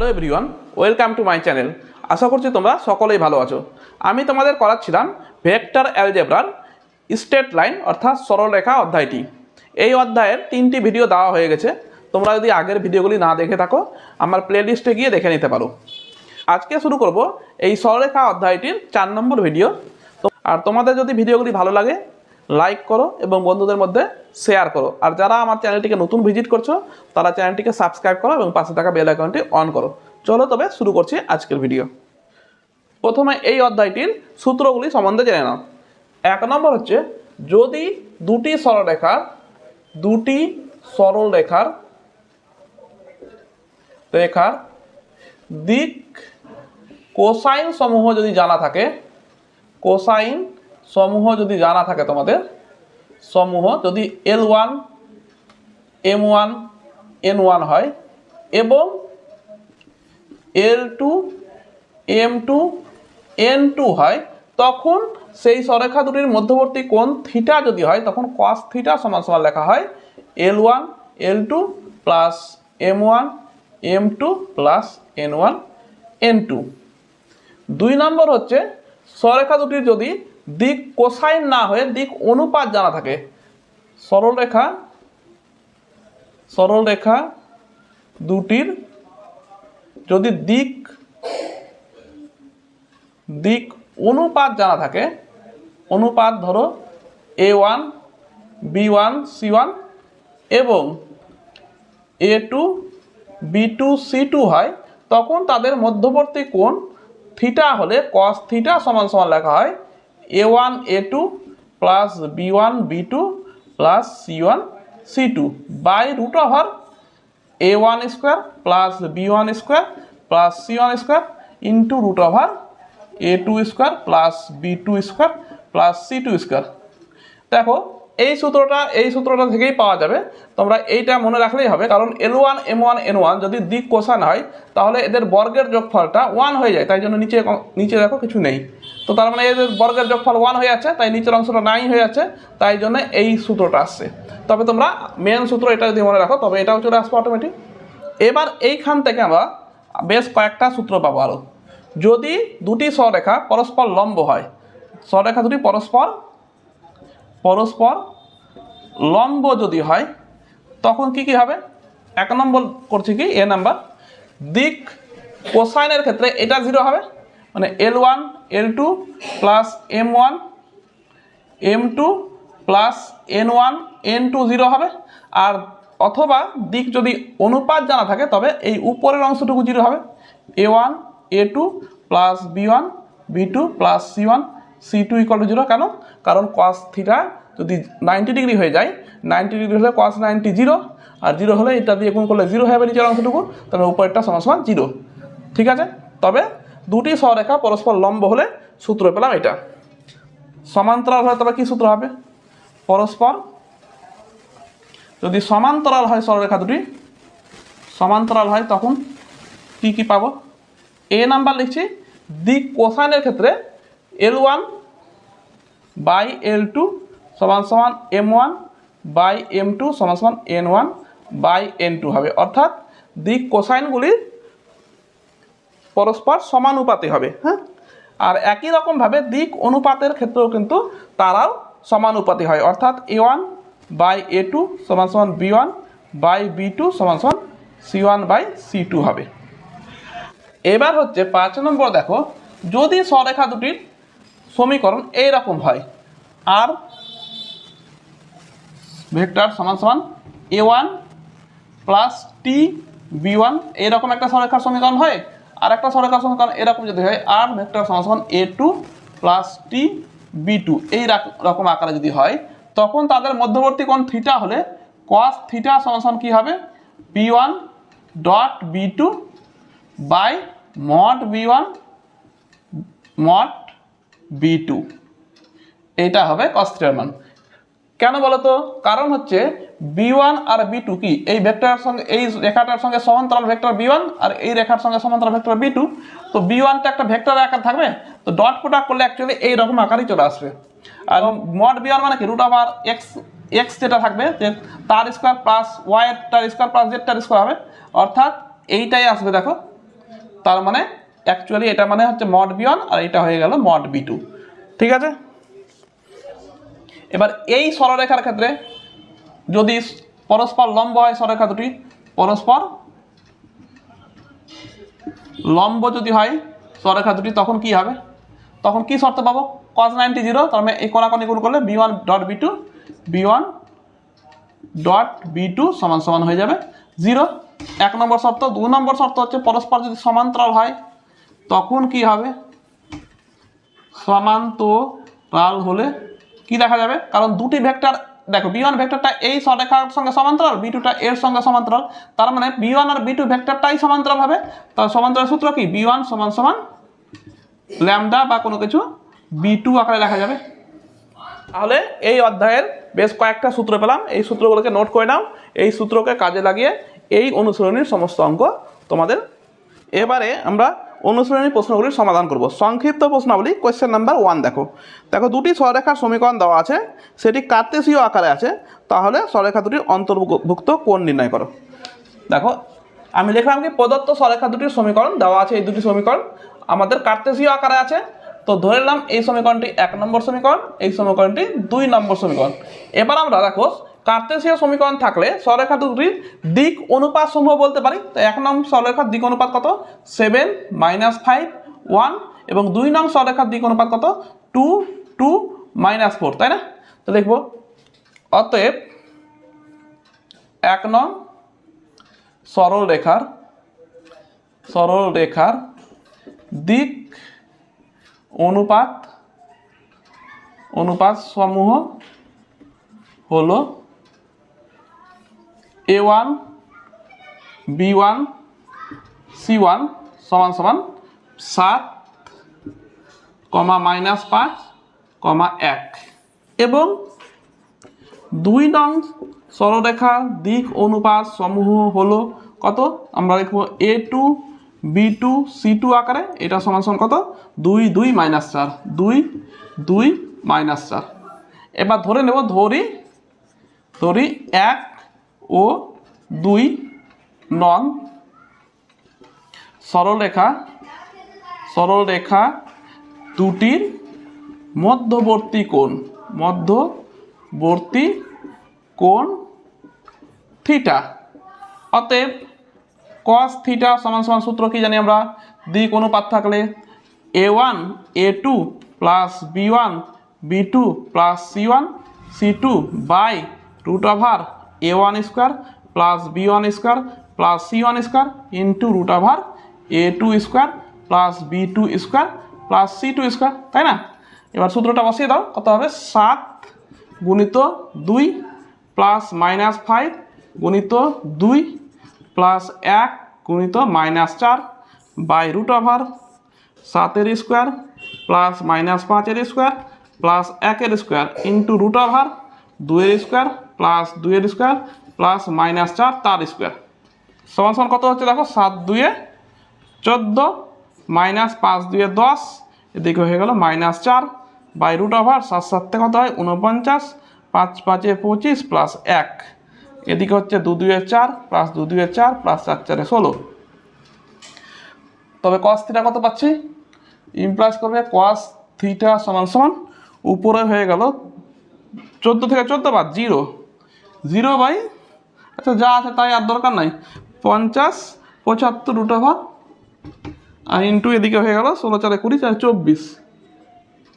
Hello everyone welcome to my channel আশা করছি তোমরা সকলেই ভালো আছো। আমি তোমাদের করাচ্ছিলাম ভেক্টর অ্যালজেব্রার স্ট্রেট লাইন অর্থাৎ সরলরেখা অধ্যায়টি। এই অধ্যায়ের তিনটি ভিডিও দেওয়া হয়ে গেছে। তোমরা যদি আগের ভিডিওগুলি না দেখে থাকো, আমার প্লেলিস্টে গিয়ে দেখে নিতে পারো। আজকে শুরু করব এই সরলরেখা অধ্যায়টির চার নম্বর ভিডিও। আর তোমাদের যদি ভিডিওগুলি ভালো লাগে লাইক করো এবং বন্ধুদের মধ্যে শেয়ার করো। আর যারা আমার চ্যানেলটিকে নতুন ভিজিট করছ, তারা চ্যানেলটিকে সাবস্ক্রাইব করো এবং পাশে থাকা বেল আইকনটি অন করো। চলো তবে শুরু করছি আজকের ভিডিও প্রথমে এই অধ্যায়টির সূত্রগুলি সম্বন্ধে জেনে নাও। এক নম্বর হচ্ছে, যদি দুটি সরলরেখার, দুটি সরল রেখার রেখার দিক কোসাইন সমূহ যদি জানা থাকে, কোসাইন সমূহ যদি জানা থাকে তোমাদের, সমূহ যদি L one M one N one হয়, এবং L two M two N two হয়, তখন সেই সরেখা দুটির মধ্যবর্তী কোণ থিটা যদি হয়, তখন কস থিটা সমান সমান লেখা হয় L one L two plus M one M two plus N one N two দুই নম্বর হচ্ছে সরেখা দুটির যদি দিক কোসাইন না হয়ে দিক অনুপাত জানা থাকে। সরল রেখা সরল রেখা দুটির যদি দিক দিক অনুপাত জানা থাকে, অনুপাত ধরো A one B one C one এবং A two B two C two হয়, তখন তাদের মধ্যবর্তী কোণ থিটা হলে কস থিটা সমান সমান লেখা হয় A one A two plus B one B two plus C one C two by root over A one square plus B one square plus C one square into root over A two square plus B two square plus C two square দেখো, এই সূত্রটা এই সূত্রটা থেকেই পাওয়া যাবে। তোমরা এইটা মনে রাখলেই হবে, কারণ L one M one N one যদি দিক কোষান হয়, তাহলে এদের বর্গের যোগফলটা ওয়ান হয়ে যায়, তাই জন্য নিচে নিচে দেখো কিছু নেই। তো তার মানে এদের বর্গের যোগফল ওয়ান হয়ে যাচ্ছে তাই নিচের অংশটা নাই হয়ে যাচ্ছে তাই জন্য এই সূত্রটা আসছে। তবে তোমরা মেন সূত্র এটা যদি মনে রাখো, তবে এটাও চলে আসবে অটোমেটিক এবার এইখান থেকে আমরা বেশ কয়েকটা সূত্র পাবো আরও যদি দুটি স্বরেখা পরস্পর লম্ব হয়, স্বরেখা দুটি পরস্পর পরস্পর লম্ব যদি হয়, তখন কি কি হবে? এক নম্বর করছি কি? এ নাম্বার। দিক কোসাইনের ক্ষেত্রে এটা জিরো হবে মানে L one L two plus M one M two plus N one N two zero হবে। আর অথবা দিক যদি অনুপাত জানা থাকে, তবে এই উপরের অংশটুকু জিরো হবে। A one A two plus B one B two plus C one C two equal to zero কেন? কারণ কস থিটা যদি নাইনটি ডিগ্রি হয়ে যায় নাইনটি ডিগ্রি হলে কস নাইনটি জিরো আর জিরো হলে এটা দিয়ে গুণ করলে জিরো হবে নিচের অংশটুকু তবে উপরেরটা সমান সমান জিরো ঠিক আছে? তবে দুটি সরেখা পরস্পর লম্ব হলে সূত্র পেলাম এটা। সমান্তরাল হয় তবে কি সূত্র হবে? পরস্পর। যদি সমান্তরাল হয় সরলরেখা দুটি, সমান্তরাল হয় তখন কি কি পাবো? এ নাম্বার লিখছি, দিক কোসাইনের ক্ষেত্রে L one by L two সমান সমান M one by M two সমান সমান N one by N two হবে। অর্থাৎ দিক কোসাইনগুলির পরস্পর সমানুপাতে হবে। হ্যাঁ। আর একই রকমভাবে দিক অনুপাতের ক্ষেত্রেও কিন্তু তারাও সমানুপাতি হয়। অর্থাৎ A one by A two সমান সমান B one by B two সমান সমান C one by C two হবে। এবার হচ্ছে পাঁচ নম্বর দেখো যদি স্বরেখা দুটির সমীকরণ এইরকম হয় আর ভেক্টর সমান সমান A one plus T B one এরকম একটা সরেখার সমীকরণ হয়? আর একটা সরেখার সমীকরণ এরকম যদি হয় আর ভেক্টর সমান A two plus T B two এই রকম আকারে যদি হয়, তখন তাদের মধ্যবর্তী কোণ থিটা হলে কস থিটা সমান কী হবে? B one dot B two by mod B one mod B two এইটা হবে কস থিটার মান। কেন বলো তো? কারণ হচ্ছে বি ওয়ান আর বি টু কি? এই ভেক্টরের সঙ্গে, এই রেখাটার সঙ্গে সমান্তরাল ভেক্টর বি ওয়ান আর এই রেখার সঙ্গে সমান্তরাল ভেক্টর বি টু তো বি ওয়ানটা একটা ভেক্টর আকার থাকবে? তো ডট প্রোডাক্ট করলে অ্যাকচুয়ালি এই রকম আকারই চলে আসবে। আর মড বি ওয়ান মানে কি? রুট আবার এক্স এক্স যেটা থাকবে, যে তার স্কোয়ার প্লাস ওয়াই তার স্কোয়ার প্লাস জেড তার স্কোয়ার হবে। অর্থাৎ এইটাই আসবে দেখো। তার মানে অ্যাকচুয়ালি এটা মানে হচ্ছে মড বি ওয়ান আর এটা হয়ে গেল মড বি টু ঠিক আছে? এবার এই সরলরেখার ক্ষেত্রে যদি পরস্পর লম্ব হয় সরলরেখা দুটি পরস্পর লম্ব যদি হয় সরলরেখা দুটি তখন কি হবে? তখন কি শর্ত পাবো? কস নাইনটি জিরো মানে এই কোনাকোনি গুণ করলে B one dot B two B one dot B two সমান সমান হয়ে যাবে জিরো এক নম্বর শর্ত, দু নম্বর শর্ত হচ্ছে পরস্পর যদি সমান্তরাল হয়, তখন কি হবে? সমান্তরাল হলে কি দেখা যাবে? কারণ দুটি ভেক্টর দেখো বি ওয়ান ভেক্টরটা এই সরেখার সঙ্গে সমান্তরাল বি টুটা এর সঙ্গে সমান্তরাল। তার মানে বি ওয়ান আর বি টু ভেক্টরটাই সমান্তরাল হবে। তার সমান্তরাল সূত্র কি? বি ওয়ান সমান সমান ল্যামডা বা কোনো কিছু বি টু আকারে লেখা যাবে। তাহলে এই অধ্যায়ের বেশ কয়েকটা সূত্র পেলাম। এই সূত্রগুলোকে নোট করে নাও। এই সূত্রকে কাজে লাগিয়ে এই অনুসরণীর সমস্ত অঙ্ক তোমাদের। এবারে আমরা অনুসরণী প্রশ্নগুলির সমাধান করব। সংক্ষিপ্ত প্রশ্নাবলী কোয়েশ্চেন নাম্বার ওয়ান দেখো। দেখো, দুটি সরেখার সমীকরণ দেওয়া আছে। সেটি কার্তেসীয় আকারে আছে। তাহলে সরেখা দুটির অন্তর্ভুক্ত কোণ নির্ণয় করো। দেখো, আমি লিখলাম কি, প্রদত্ত সরেখা দুটির সমীকরণ দেওয়া আছে, এই দুটি সমীকরণ। আমাদের কার্তেসীয় আকারে আছে। তো ধরে নিলাম, এই সমীকরণটি এক নম্বর সমীকরণ, এই সমীকরণটি দুই নম্বর সমীকরণ। এবার আমরা দেখো কার্তেসীয় সমীকরণ থাকলে সরেখা দুটির দিক অনুপাত সমূহ বলতে পারি। তো এক নং সরেখার দিক অনুপাত কত? সেভেন মাইনাস ফাইভ ওয়ান এবং দুই নং সরেখার দিক অনুপাত কত? টু টু মাইনাস ফোর তাই না? তো দেখব। অতএব এক নং সরল রেখার সরল রেখার দিক অনুপাত অনুপাত সমূহ হলো A one B one C one সমান সমান সাত, কমা মাইনাস পাঁচ, কমা এক। এবং দুই নং সরলরেখার দিক অনুপাত সমূহ হলো কত? আমরা লিখব A two B two C two আকারে। এটা সমান সমান কত? দুই দুই মাইনাস চার। দুই দুই মাইনাস চার। এবার ধরে নেব, ধরি ধরি এক ও দুই নং সরলরেখা সরলরেখা দুটির মধ্যবর্তী কোণ মধ্যবর্তী কোণ থিটা। অতএব কস থিটা সমান সমান সূত্র কি জানি আমরা? দিক অনুপাত থাকলে A one A two plus B one B two plus C one C two by root over A one square plus B one square plus C one square into root over A two square plus B two square plus C two square তাই না? এবার সূত্রটা বসিয়ে দাও, কত হবে? সাত গুণিত দুই প্লাস মাইনাস ফাইভ গুণিত দুই প্লাস এক গুণিত মাইনাস চার বাই রুট ওভার সাতের স্কোয়ার প্লাস মাইনাস পাঁচের স্কোয়ার প্লাস একের স্কোয়ার ইন্টু রুট ওভার দুইয়ের স্কোয়ার প্লাস দুইয়ের স্কোয়ার প্লাস মাইনাস চার, তার স্কোয়ার সমান সমান কত হচ্ছে দেখো? সাত দুয়ে চোদ্দ মাইনাস পাঁচ দুয়ে দশ, এদিকে হয়ে গেল মাইনাস চার বাই রুট ওভার সাত সাততে কত হয়? উনপঞ্চাশ পাঁচ পাঁচে পঁচিশ প্লাস এক। এদিকে হচ্ছে দু দুয়ে চার প্লাস দু দুয়ে চার প্লাস চার চারে ষোলো। তবে কস থিটা কত পাচ্ছি? ইমপ্লাস করবে কস থিটা সমান সমান উপরে হয়ে গেল চোদ্দ থেকে চোদ্দ বাদ জিরো জিরো বাই আচ্ছা যা আছে তাই আর দরকার নাই। পঞ্চাশ, পঁচাত্তর রুট ওভার আর ইন্টু এদিকে হয়ে গেল ষোলো, চারে কুড়ি, চার চব্বিশ।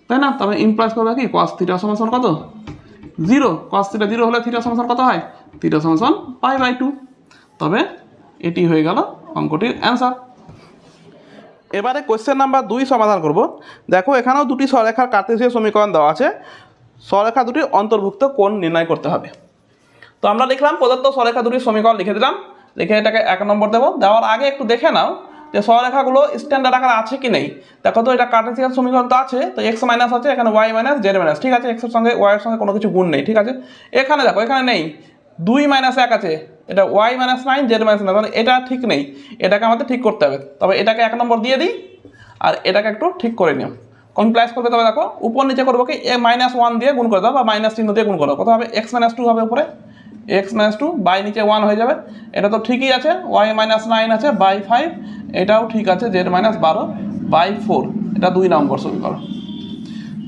তাই না? তবে ইমপ্লাস করবে কি? কস থিটা সমান কত? জিরো। কস থিটা জিরো হলে থিটা সমান কত হয়? থিটা সমান পাই বাই টু তবে এটি হয়ে গেল অঙ্কটির অ্যান্সার এবারে কোয়েশ্চেন নাম্বার দুই সমাধান করব। দেখো, এখানেও দুটি সরেখার কার্তেসীয় সমীকরণ দেওয়া আছে। সরেখা দুটির অন্তর্ভুক্ত কোণ নির্ণয় করতে হবে। তো আমরা লিখলাম প্রদত্ত সরেখা দুটি সমীকরণ লিখে দিলাম। লিখে এটাকে এক নম্বর দেবো। দেওয়ার আগে একটু দেখে নাও যে সরেখাগুলো স্ট্যান্ডার্ড আকারে আছে কি নেই। দেখো তো এটা কার্টেসিয়ান সমীকরণ তো আছে, তো এক্স মাইনাস আছে, এখানে ওয়াই মাইনাস জেড মাইনাস ঠিক আছে? এক্সের সঙ্গে ওয়াইয়ের সঙ্গে কোনো কিছু গুণ নেই, ঠিক আছে? এখানে দেখো, এখানে নেই। দুই মাইনাস এক আছে, এটা Y minus nine Z minus nine এটা ঠিক নেই। এটাকে আমাদের ঠিক করতে হবে। তবে এটাকে এক নম্বর দিয়ে দিই, আর এটাকে একটু ঠিক করে নিও। কোন প্লাস করবে তবে দেখো, উপর নিচে করব কি, এ মাইনাস ওয়ান দিয়ে গুণ করে দাও বা মাইনাস চিহ্ন দিয়ে গুণ করো কত হবে এক্স মাইনাস টু হবে উপরে। এক্স মাইনাস টু বাই নিচে ওয়ান হয়ে যাবে। এটা তো ঠিকই আছে ওয়াই মাইনাস নাইন আছে বাই ফাইভ এটাও ঠিক আছে জেড মাইনাস বারো বাই ফোর এটা দুই নম্বর সমীকরণ।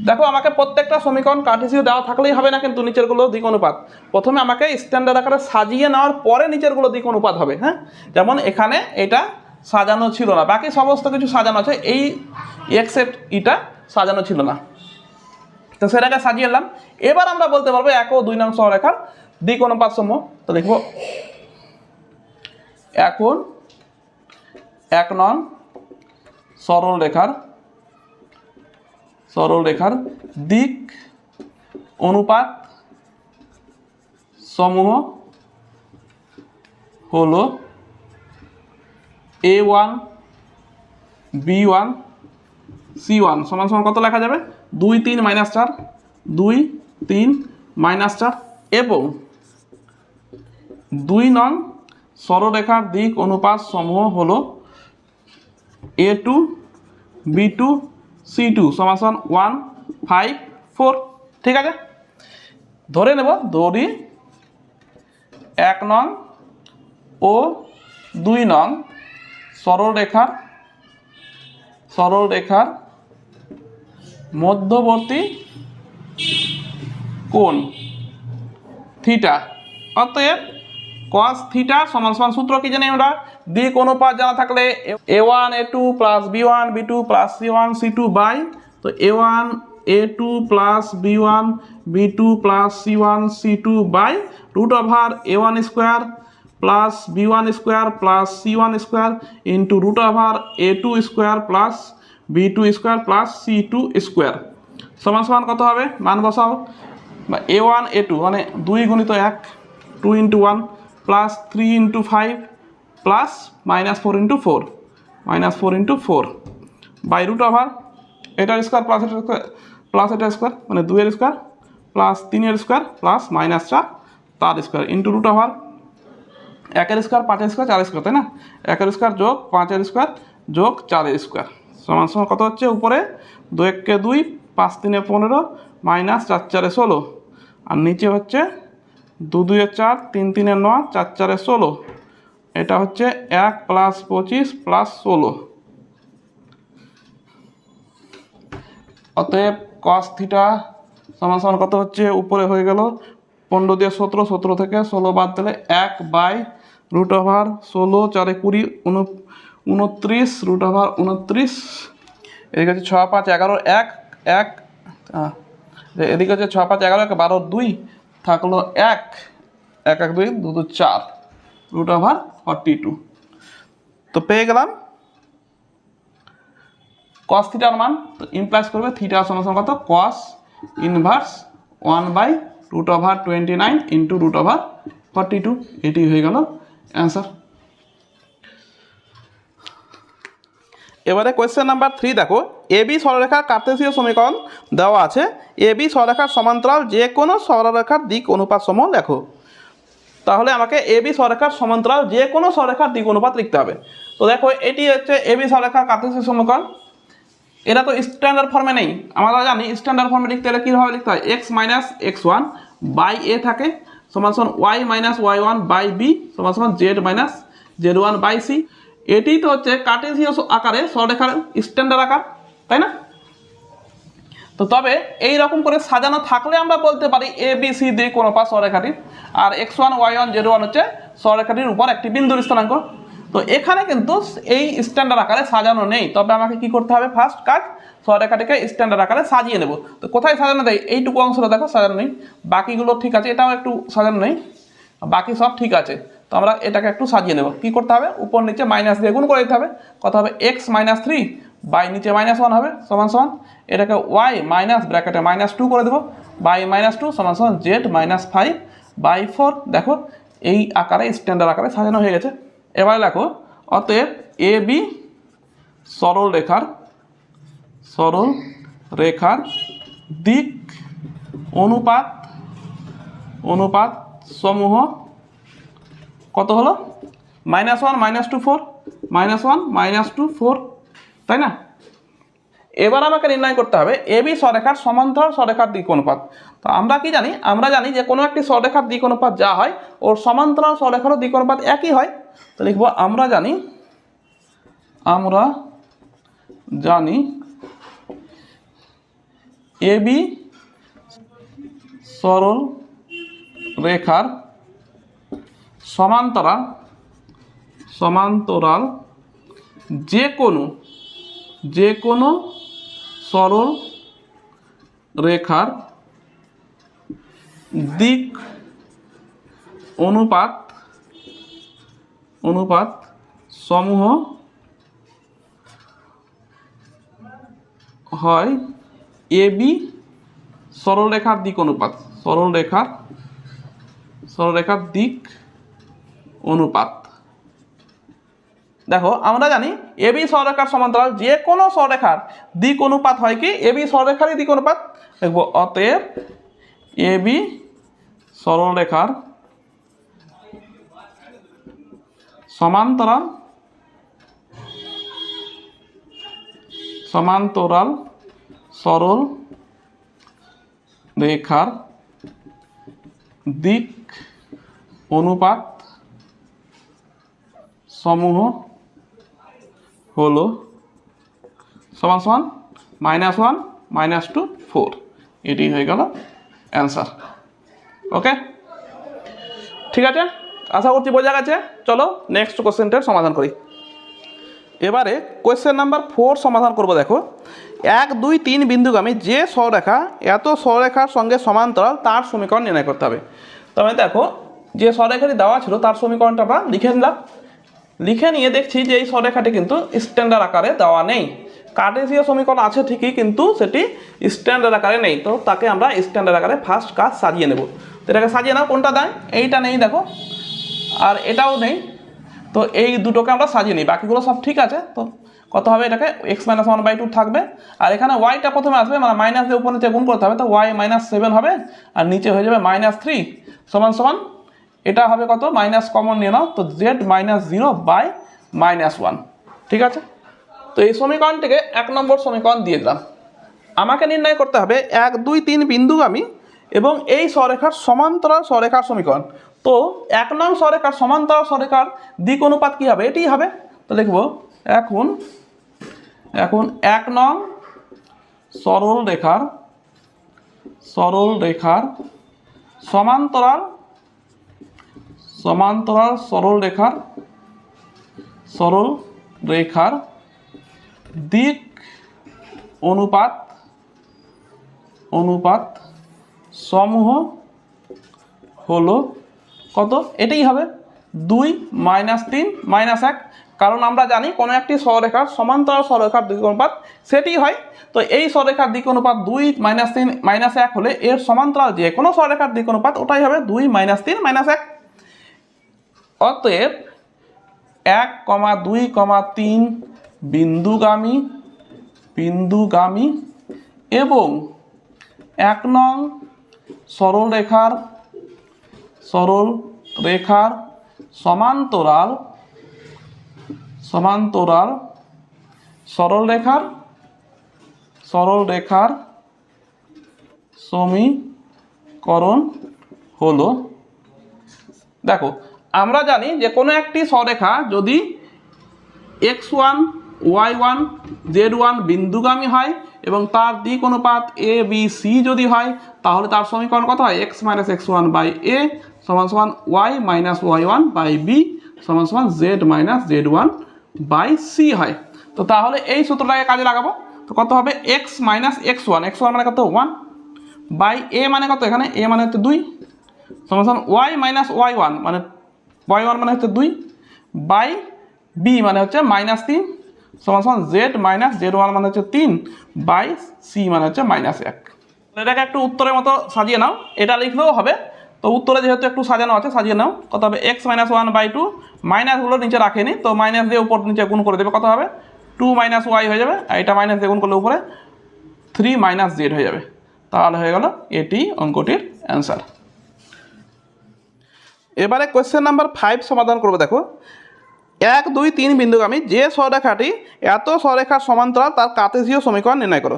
দেখো, আমাকে প্রত্যেকটা সমীকরণ কার্টেসীয় দেওয়া থাকলেই হবে না, কিন্তু নিচেরগুলো দিক অনুপাত। প্রথমে আমাকে স্ট্যান্ডার্ড আকারে সাজিয়ে নেওয়ার পরে নিচেরগুলো দিক অনুপাত হবে হ্যাঁ? যেমন এখানে এটা সাজানো ছিল না, বাকি সমস্ত কিছু সাজানো আছে, এই এক্সেপ্ট ইটা সাজানো ছিল না। তো সেটাকে সাজিয়ে এলাম। এবার আমরা বলতে পারব এক ও দুই নং সহরেখার দিক অনুপাত সমূহ, তো দেখব এখন এক নং সরল রেখার সরল রেখার দিক অনুপাত সমূহ হল A one, B one, C one. সমান সমান কত লেখা যাবে? দুই তিন মাইনাস চার, দুই তিন মাইনাস চার, এবং দুই নং সরলরেখার দিক অনুপাত সমূহ হল A two B two C two সমান ওয়ান ফাইভ ফোর ঠিক আছে? ধরে নেব ধরি এক নং ও দুই নং সরলরেখার সরলরেখার মধ্যবর্তী কোণ থিটা অতএব cos থিটা সমান সমান সূত্র কি জানি আমরা? দিক অনুপাত জানা থাকলে A one A two plus B one B two plus C one C two by তো A one A two plus B one B two plus C one C two by root over A one square plus B one square plus C one square into root over A two square plus B two square plus C two square সমান সমান কত হবে? মান বসাও। বা এ one এ two মানে দুই গুণিত এক two into one plus three into five plus minus four into four minus four into four by root over এটার স্কোয়ার প্লাস এটার স্কোয়ার প্লাস এটার স্কোয়ার মানে দুইয়ের স্কোয়ার প্লাস তিনের স্কোয়ার প্লাস মাইনাস চার, তার স্কোয়ার ইন্টু রুট ওভার একের square পাঁচের স্কোয়ার চারের স্কোয়ার তাই না? একের স্কোয়ার যোগ পাঁচের স্কোয়ার যোগ চারের স্কোয়ার সমান সমান কত হচ্ছে? উপরে দু এককে দুই, পাঁচ তিনে পনেরো মাইনাস চার চারে ষোলো, আর নিচে হচ্ছে দু দুয়ে চার, তিন তিনে নয়, চার চারে ষোলো। এটা হচ্ছে এক প্লাস পঁচিশ প্লাস ষোলো। অতএব কস থিটা সমান সমান কত হচ্ছে? উপরে হয়ে গেল পনেরো দিয়ে সতেরো সতেরো থেকে ষোলো বাদ দিলে এক বাই রুট ওভার ষোলো, চারে কুড়ি, উন উনত্রিশ রুট ওভার উনত্রিশ। এদিকে হচ্ছে ছ, পাঁচ, এগারো, এক এক এদিকে হচ্ছে ছ, পাঁচ, এগারো, এক, বারো, দুই। থাকল এক এক এক, দুই দু দু চার। রুট ওভার ফর্টি টু তো পেয়ে গেলাম। কস থিটার মান তো ইমপ্লাইস করবে থিটা সমান সমান কত? Cos inverse one by root over twenty nine into root over forty two এটি হয়ে গেল অ্যান্সার এবারে কোয়েশ্চেন নাম্বার থ্রি দেখো। এ বি সরলরেখার কার্তেসীয় সমীকরণ দেওয়া আছে। এ বি সরলরেখার সমান্তরাল যে কোনো সরলরেখার দিক অনুপাত সম লেখো। তাহলে আমাকে এ বি সরলরেখার সমান্তরাল যে কোনো সরলরেখার দিক অনুপাত লিখতে হবে। তো দেখো, এটি হচ্ছে এ বি সরলরেখার কার্তেসীয় সমীকরণ। এটা তো স্ট্যান্ডার্ড ফর্মে নেই। আমরা জানি স্ট্যান্ডার্ড ফর্মে লিখতে হলে কীভাবে লিখতে হয়? X minus X one by A থাকে, সমান সমান Y minus Y one by B সমান সমান Z minus Z one by C এটি তো হচ্ছে কার্টেসীয় আকারে সরলরেখার স্ট্যান্ডার্ড আকার, তাই না? তো তবে এই রকম করে সাজানো থাকলে আমরা বলতে পারি এ বি সি ডি কোনো পাশ সরেখাটি আর X one Y one Z one হচ্ছে সরেখাটির উপর একটি বিন্দুর স্থানাঙ্ক। তো এখানে কিন্তু এই স্ট্যান্ডার্ড আকারে সাজানো নেই, তবে আমাকে কি করতে হবে? ফার্স্ট কাজ সরেখাটিকে স্ট্যান্ডার্ড আকারে সাজিয়ে নেব। তো কোথায় সাজানো দেয় এইটুকু অংশটা দেখো, সাজানো নেই। বাকিগুলো ঠিক আছে, এটাও একটু সাজানো নেই। বাকি সব ঠিক আছে। আমরা এটাকে একটু সাজিয়ে নেব। কি করতে হবে? উপর নিচে মাইনাস দিয়ে গুণ করে দিতে হবে। কত হবে? এক্স মাইনাস থ্রি বাই নিচে মাইনাস ওয়ান হবে, সমান সমান। এটাকে ওয়াই মাইনাস ব্র্যাকেটে মাইনাস টু করে দেবো। বাই মাইনাস টু সমান সমান Z minus five by four দেখো, এই আকারে স্ট্যান্ডার্ড আকারে সাজানো হয়ে গেছে। এবার দেখো, অতএব এ বি সরল রেখার সরল রেখার দিক, অনুপাত অনুপাত সমূহ কত হলো? Minus one minus two four minus one minus two four তাই না? এবার আমাকে নির্ণয় করতে হবে এ বি সরেখার সমান্তরাল সরেখার দিক অনুপাত তো আমরা কি জানি? আমরা জানি যে কোনো একটি সরেখার দিক অনুপাত যা হয়, ওর সমান্তরাল সরেখারও দিক অনুপাত একই হয়। তো লিখব, আমরা জানি আমরা জানি এ বি সরল রেখার সমান্তরাল সমান্তরাল যে কোনো যে কোনো সরল রেখার দিক অনুপাত অনুপাত সমূহ হয় এ বি সরলরেখার দিক অনুপাত, সরলরেখার সরলরেখার দিক অনুপাত। দেখো, আমরা জানি এবি সরলরেখার সমান্তরাল যে কোনো সরলরেখার দিক অনুপাত হয় কি? এবি সরলরেখারই দিক অনুপাত। দেখব, অতএব এবি সরলরেখার সমান্তরাল সমান্তরাল সরল রেখার দিক অনুপাত সমূহ হলো সমান সমান minus one minus two four এটি হয়ে গেল অ্যান্সার ওকে ঠিক আছে? আশা করছি বোঝা গেছে। চলো নেক্সট কোশ্চেনটার সমাধান করি। এবারে কোয়েশ্চেন নাম্বার ফোর সমাধান করব দেখো। এক, দুই, তিন বিন্দুগামী যে সররেখা এত সররেখার সঙ্গে সমান্তরাল, তার সমীকরণ নির্ণয় করতে হবে। তবে দেখো, যে সররেখাটি দেওয়া ছিল, তার সমীকরণটা আমরা লিখে নিলাম। লিখে নিয়ে দেখছি যে এই সররেখাটি কিন্তু স্ট্যান্ডার্ড আকারে দেওয়া নেই। কার্টেসীয় সমীকরণ আছে ঠিকই, কিন্তু সেটি স্ট্যান্ডার্ড আকারে নেই। তো তাকে আমরা স্ট্যান্ডার্ড আকারে ফার্স্ট কাজ সাজিয়ে নেব। তো এটাকে সাজিয়ে নাও, কোনটা দেয়? এইটা নেই, দেখো। আর এটাও নেই। তো এই দুটোকে আমরা সাজিয়ে নিই। বাকিগুলো সব ঠিক আছে। তো কত হবে এটাকে? X minus one by two থাকবে। আর এখানে ওয়াইটা প্রথমে আসবে মানে মাইনাস দিয়ে উপর গুণ করতে হবে। তো ওয়াই মাইনাস সেভেন হবে, আর নিচে হয়ে যাবে মাইনাস থ্রি সমান সমান এটা হবে কত? মাইনাস কমন নিয়ে নাও। তো z minus zero by minus one ঠিক আছে? তো এই সমীকরণটিকে এক নম্বর সমীকরণ দিয়ে দিলাম। আমাকে নির্ণয় করতে হবে এক, দুই, তিন বিন্দু আমি এবং এই স্বরেখার সমান্তরাল স্বরেখার সমীকরণ। তো এক নং সরেখার সমান্তরাল স্বরেখার দিক অনুপাত কী হবে? এটিই হবে। তো লিখব, এখন এখন এক নং সরল রেখার সরল রেখার সমান্তরাল সমান্তরাল সরল রেখার সরল রেখার দিক অনুপাত অনুপাত সমূহ হলো কত? এটাই হবে দুই মাইনাস তিন মাইনাস এক। কারণ আমরা জানি কোনো একটি সররেখার সমান্তরাল সররেখার দিক অনুপাত সেটি হয়। তো এই সররেখার দিক অনুপাত দুই মাইনাস তিন মাইনাস এক হলে এর সমান্তরাল যে কোনো সররেখার দিক অনুপাত ওটাই হবে দুই মাইনাস তিন মাইনাস এক। অতএব এক কমা দুই কমা তিন বিন্দুগামী বিন্দুগামী এবং এক নং সরল রেখার সরল রেখার সমান্তরাল সমান্তরাল সরল রেখার সরল রেখার সমীকরণ হলো, দেখো আমরা জানি যে কোনো একটি সরেখা যদি x one, y one, z one বিন্দুগামী হয় এবং তার দিক অনুপাত এ বি সি যদি হয়, তাহলে তার সমীকরণ কত হয়? X minus x one by a সমান সমান y minus y one by b সমান সমান z minus z one by c হয়। তো তাহলে এই সূত্রটাকে কাজে লাগাবো। তো কত হবে? X minus x one x one মানে কত? ওয়ান বাই এ মানে কত? এখানে এ মানে হচ্ছে দুই। সমান সমান ওয়াই মাইনাস ওয়াই ওয়ান মানে ওয়াই ওয়ান মানে হচ্ছে দুই বাই বি মানে হচ্ছে মাইনাস তিন, সমান সমান জেড মাইনাস জেড ওয়ান মানে হচ্ছে তিন বাই সি মানে হচ্ছে মাইনাস এক। এটাকে একটু উত্তরের মতো সাজিয়ে নাও, এটা লিখলেও হবে। তো উত্তরে যেহেতু একটু সাজানো আছে, সাজিয়ে নাও, কত হবে? X minus one by two মাইনাসগুলো নিচে রাখেনি তো মাইনাস দিয়ে উপর নিচে গুণ করে দেবে, কত হবে? টু মাইনাস ওয়াই হয়ে যাবে, আর এটা মাইনাস দিয়ে গুণ করলে উপরে থ্রি মাইনাস জেড হয়ে যাবে। তাহলে হয়ে গেল এটি অঙ্কটির অ্যান্সার এবারে কোয়েশ্চেন নাম্বার ফাইভ সমাধান করব, দেখো। এক, দুই, তিন বিন্দুগামী, যে স্বরেখাটি এত স্বরেখার সমান্তরাল তার কাতেজীয় সমীকরণ নির্ণয় করো।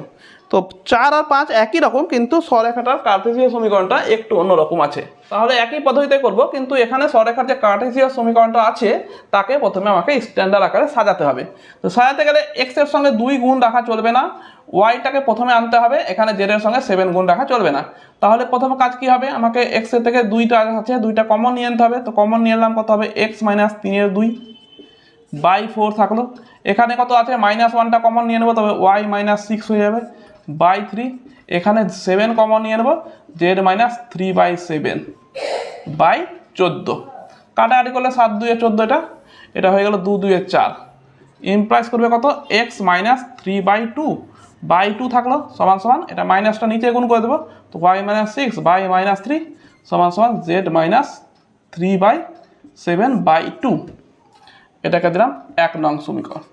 তো চার আর পাঁচ একই রকম, কিন্তু সরেখাটার কার্তেসীয় সমীকরণটা একটু অন্যরকম আছে। তাহলে একই পদ্ধতিতে করব, কিন্তু এখানে সরেখার যে কার্টেসীয় সমীকরণটা আছে, তাকে প্রথমে আমাকে স্ট্যান্ডার্ড আকারে সাজাতে হবে। তো সাজাতে গেলে এক্সের সঙ্গে দুই গুণ রাখা চলবে না ওয়াইটাকে প্রথমে আনতে হবে, এখানে জেড এর সঙ্গে সেভেন গুণ রাখা চলবে না। তাহলে প্রথম কাজ কি হবে? আমাকে এক্সের থেকে দুইটা আছে, দুইটা কমন নিয়ে নিতে হবে। তো কমন নিয়ে নিলাম কত হবে? এক্স মাইনাস তিনের দুই বাই ফোর থাকল। এখানে কত আছে? মাইনাস ওয়ানটা কমন নিয়ে নেব, তবে ওয়াই মাইনাস সিক্স হয়ে যাবে। বাই থ্রি এখানে সেভেন কমন নিয়ে নেব। Z minus three by seven by চোদ্দ। কাটাকাটি করলে সাত দুয়ে চোদ্দ এটা। এটা হয়ে গেল দু দুয়ে চার। ইমপ্লাইজ করবে কত? X minus three by two by two থাকল, সমান সমান। এটা মাইনাসটা নিচে গুণ করে দেবো। তো y minus six by minus three সমান সমান z minus three by seven by two এটাকে দিলাম এক নং সমীকরণ।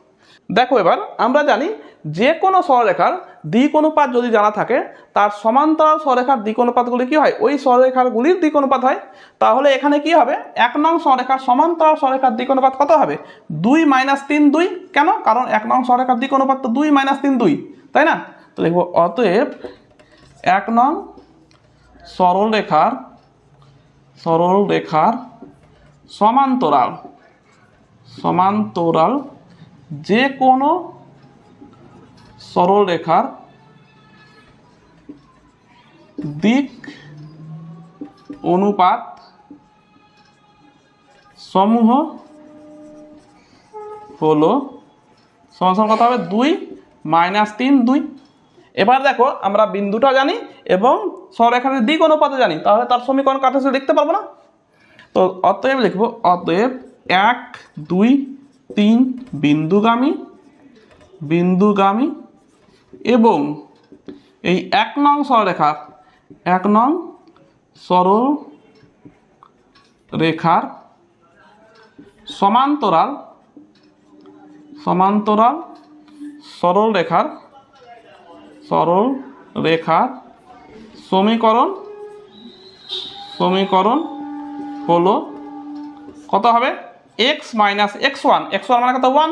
দেখো এবার, আমরা জানি যে কোনো সররেখার দিক অনুপাত যদি জানা থাকে, তার সমান্তরাল সররেখার দিক অনুপাতগুলি কী হয়? ওই সররেখাগুলির দিক অনুপাত হয়। তাহলে এখানে কি হবে? এক নং সররেখার সমান্তরাল সররেখার দিক অনুপাত কত হবে? দুই মাইনাস তিন দুই। কেন? কারণ এক নং সররেখার দিক অনুপাত তো দুই মাইনাস তিন দুই। তাই না? তো লিখব অতএব এক নং সরল রেখার সরল রেখার সমান্তরাল সমান্তরাল যে কোনো সরল রেখার দিক অনুপাত সমূহ হলো, সমান কত হবে? দুই মাইনাস তিন, দুই। এবার দেখো, আমরা বিন্দুটা জানি এবং সররেখার দিক অনুপাতে জানি। তাহলে তার সমীকরণ কাটাছে লিখতে পারব না? তো অতএব লিখব, অতএব এক, দুই, তিন, বিন্দুগামী বিন্দুগামী এবং এই এক নং সরলরেখার এক নং সরল রেখার সমান্তরাল সমান্তরাল সরল রেখার সরল রেখার সমীকরণ সমীকরণ হলো কত হবে? X minus x one x one মানে কত? ওয়ান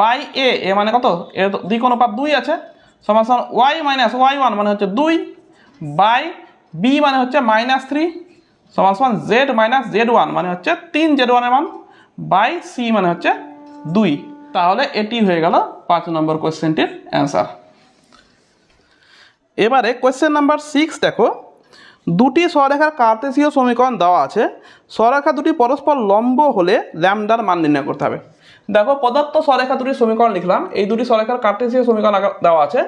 বাই এ এ মানে কত? এর দিক পাপ দুই আছে। সমান সমান ওয়াই মাইনাস ওয়াই ওয়ান মানে হচ্ছে দুই, বাই বি মানে হচ্ছে মাইনাস থ্রি সমান সমান জেড মাইনাস জেড ওয়ান মানে হচ্ছে তিন জেড ওয়ানের মান, বাই সি মানে হচ্ছে দুই। তাহলে এটি হয়ে গেল পাঁচ নম্বর কোয়েশ্চেনটির অ্যান্সার। এবারে কোয়েশ্চেন নাম্বার সিক্স দেখো। দুটি সরেখার কার্তেসীয় সমীকরণ দেওয়া আছে। সরেখা দুটি পরস্পর লম্ব হলে ল্যামডার মান নির্ণয় করতে হবে। দেখো প্রদত্ত সরেখা দুটির সমীকরণ লিখলাম। এই দুটি সরেখার কার্তেসীয় সমীকরণ দেওয়া আছে।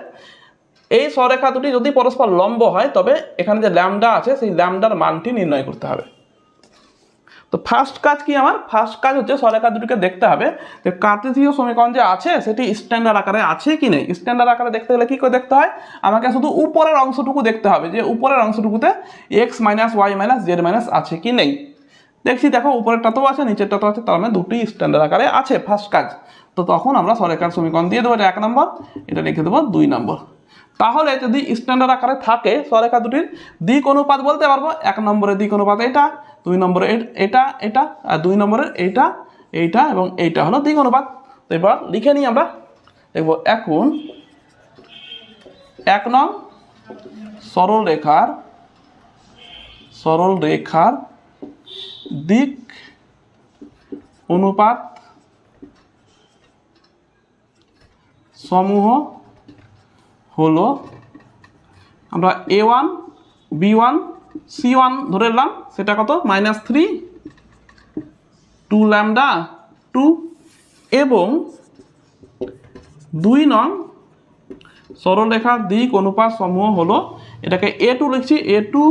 এই সরেখা দুটি যদি পরস্পর লম্ব হয়, তবে এখানে যে ল্যামডা আছে, সেই ল্যামডার মানটি নির্ণয় করতে হবে। তো ফার্স্ট কাজ কি আমার? ফার্স্ট কাজ হচ্ছে সরেখা দুটিকে দেখতে হবে যে কার্তেসীয় সমীকরণ যে আছে, সেটি স্ট্যান্ডার্ড আকারে আছে কি নেই। স্ট্যান্ডার্ড আকারে দেখতে গেলে কী করে দেখতে হয়? আমাকে শুধু উপরের অংশটুকু দেখতে হবে যে উপরের অংশটুকুতে x minus y minus z minus আছে কি নেই। দেখছি, দেখো উপরেরটাতেও আছে নিচেরটাতেও আছে তার মানে দুটি স্ট্যান্ডার্ড আকারে আছে ফার্স্ট কাজ। তো তখন আমরা সরেখার সমীকরণ দিয়ে দেবো, এটা এক নম্বর, এটা লিখে দেবো দুই নম্বর। তাহলে যদি স্ট্যান্ডার্ড আকারে থাকে, সরেখা দুটির দিক অনুপাত বলতে পারব, এক নম্বরের দিক অনুপাত এটা, দুই নম্বরে এটা এটা, আর দুই নম্বরের এইটা এইটা এবং এইটা হলো দিক অনুপাত। তো এবার লিখে নিই আমরা, দেখব এখন এক নং সরল রেখার সরল রেখার দিক, অনুপাত, সমূহ হলো আমরা a one b one c one ধরে নিলাম, সেটা কত? Minus three two lambda two এবং দুই নং সরলরেখার দিক, অনুপাত সমূহ হলো, এটাকে এ টু লিখছি a two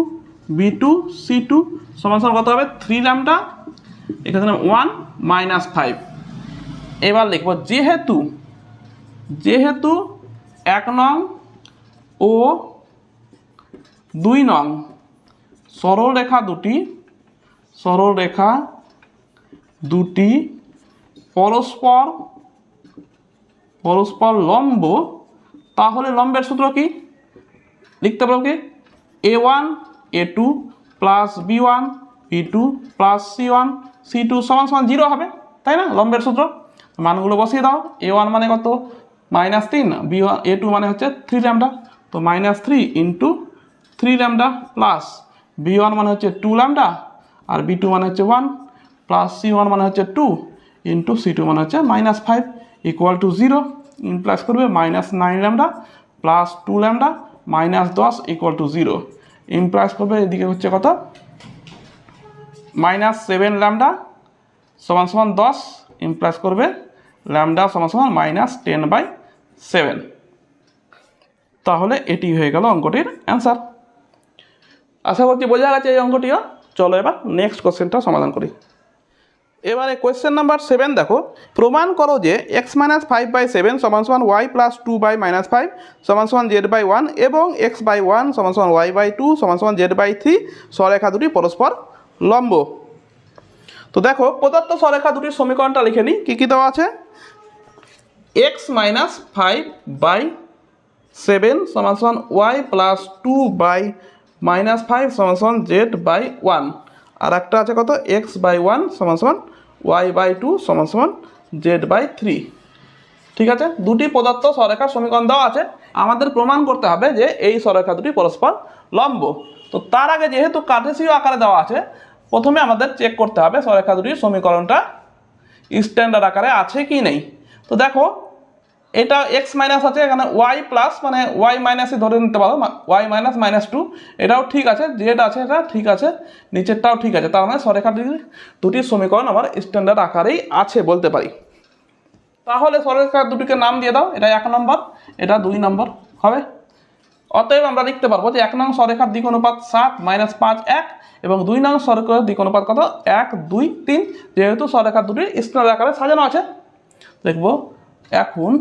b two c two সমান সমান কত হবে? থ্রি ল্যামডা এখানে ওয়ান মাইনাস ফাইভ এবার লিখব, যেহেতু যেহেতু এক নং ও দুই নং সরলরেখা দুটি সরলরেখা দুটি, পরস্পর পরস্পর লম্ব, তাহলে লম্বের সূত্র কি? লিখতে পারব কি? A one a two plus b one b two plus c one c two সমান সমান জিরো হবে, তাই না? লম্বের সূত্র। মানগুলো বসিয়ে দাও। এ ওয়ান মানে কত? মাইনাস তিন বি ওয়ান এ টু মানে হচ্ছে থ্রি ল্যামডা তো minus three into three lambda plus b one মানে হচ্ছে টু ল্যামডা আর বি টু মানে হচ্ছে ওয়ান প্লাস সি ওয়ান মানে হচ্ছে টু ইন্টু সি টু মানে হচ্ছে minus five equal to zero implies করবে minus nine lambda plus two lambda minus দশ ইকুয়াল টু জিরো ইমপ্লাস করবে, এদিকে হচ্ছে কত? মাইনাস সেভেন ল্যামডা সমান সমান দশ ইমপ্লাস করবে ল্যামডা সমান সমান মাইনাস টেন বাই সেভেন তাহলে এটি হয়ে গেল অঙ্কটির অ্যান্সার আশা করছি বোঝা গেছে এই অঙ্কটিও। চলো এবার নেক্সট কোশ্চেনটা সমাধান করি। এবারে কোয়েশ্চেন নাম্বার সেভেন দেখো। প্রমাণ করো যে x minus five by seven সমান সমান y plus two by minus five সমান সমান জেড বাই ওয়ান এবং এক্স বাই ওয়ান সমান সমান ওয়াই বাই টু সমান সমান জেড বাই থ্রি সরেখা দুটি পরস্পর লম্ব। তো দেখো, প্রদত্ত সরেখা দুটির সমীকরণটা লিখে নিই। কী কী দেওয়া আছে? X minus five by seven সমান সমান y plus two by minus five সমান সমান জেড বাই ওয়ান আর একটা আছে কত? এক্স বাই ওয়ান সমান সমান ওয়াই বাই টু সমান সমান জেড বাই থ্রি ঠিক আছে? দুটি পদার্থ সরেখার সমীকরণ দেওয়া আছে। আমাদের প্রমাণ করতে হবে যে এই সরেখা দুটি পরস্পর লম্ব। তো তার আগে যেহেতু কার্টেসীয় আকারে দেওয়া আছে, প্রথমে আমাদের চেক করতে হবে সরেখা দুটির সমীকরণটা স্ট্যান্ডার্ড আকারে আছে কি নেই। তো দেখো এটা এক্স মাইনাস আছে, এখানে ওয়াই প্লাস মানে ওয়াই মাইনাসই ধরে নিতে পারো ওয়াই মাইনাস মাইনাস টু এটাও ঠিক আছে জেড আছে এটা ঠিক আছে, নিচেরটাও ঠিক আছে, তার মানে সরেখা দুটি- সমীকরণ আমার স্ট্যান্ডার্ড আকারেই আছে বলতে পারি। তাহলে সরেখা দুটিকে নাম দিয়ে দাও, এটা এক নম্বর, এটা দুই নম্বর, হবে? অতএব আমরা লিখতে পারব যে এক নং সরেখার দিক অনুপাত সাত মাইনাস পাঁচ এক, এবং দুই নং সরেখার দিক অনুপাত কত? এক, দুই, তিন, যেহেতু সরেখার দুটি স্ট্যান্ডার্ড আকারে সাজানো আছে। দেখব, এখন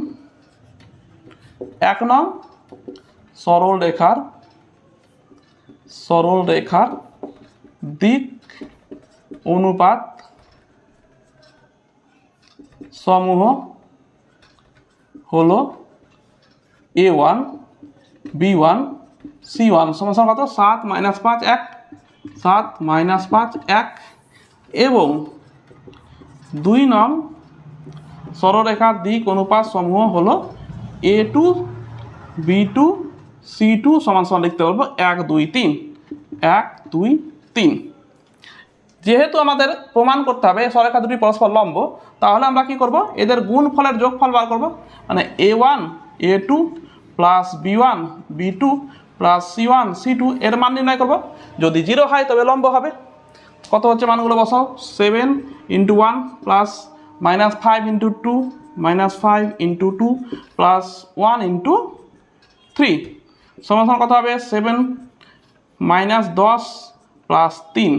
এক নং সরল রেখার সরল রেখার দিক অনুপাত সমূহ হলো a one b one c one সমস্যা কত? সাত মাইনাস পাঁচ, এক। সাত মাইনাস পাঁচ, এক। এবং দুই নং সরলরেখার দিক অনুপাত সমূহ হলো a two b two c two সমান সমান লিখতে পারব এক, দুই, তিন। এক, দুই, তিন। যেহেতু আমাদের প্রমাণ করতে হবে সরেখা দুটি পরস্পর লম্ব, তাহলে আমরা কি করব? এদের গুণ ফলের যোগফল বার করব। মানে a one a two plus b one b two plus c one c two এর মান নির্ণয় করব। যদি জিরো হয় তবে লম্ব হবে। কত হচ্ছে মানগুলো বসাও? Seven into one plus minus five into two minus five into two plus one into three সমান কত হবে? সেভেন মাইনাস দশ প্লাস তিন।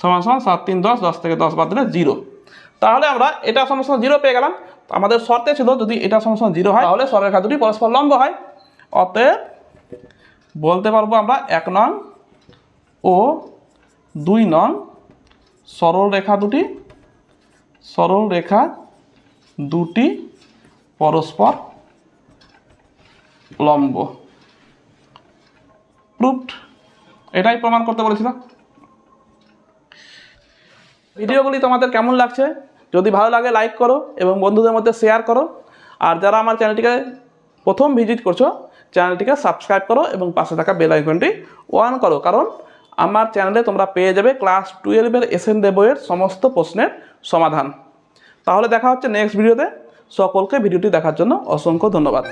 সমান সমান সাত, তিন, দশ দশ থেকে দশ বাদ দিলে জিরো তাহলে আমরা এটা সমান সমান জিরো পেয়ে গেলাম। আমাদের শর্তে ছিল যদি এটা সমান সমান জিরো হয়, তাহলে সরলরেখা দুটি পরস্পর লম্ব হয়। অতএব বলতে পারব আমরা এক নং ও দুই নং সরল রেখা দুটি সরল রেখা দুটি পরস্পর লম্ব। প্রুফড এটাই প্রমাণ করতে বলেছিলাম ভিডিওগুলি তোমাদের কেমন লাগছে? যদি ভালো লাগে লাইক করো এবং বন্ধুদের মধ্যে শেয়ার করো। আর যারা আমার চ্যানেলটিকে প্রথম ভিজিট করছ চ্যানেলটিকে সাবস্ক্রাইব করো এবং পাশে থাকা বেল আইকনটি অন করো। কারণ আমার চ্যানেলে তোমরা পেয়ে যাবে ক্লাস টুয়েলভের এসএন দেবইয়ের সমস্ত প্রশ্নের সমাধান। তাহলে দেখা হচ্ছে নেক্সট ভিডিওতে সকলকে ভিডিওটি দেখার জন্য অসংখ্য ধন্যবাদ।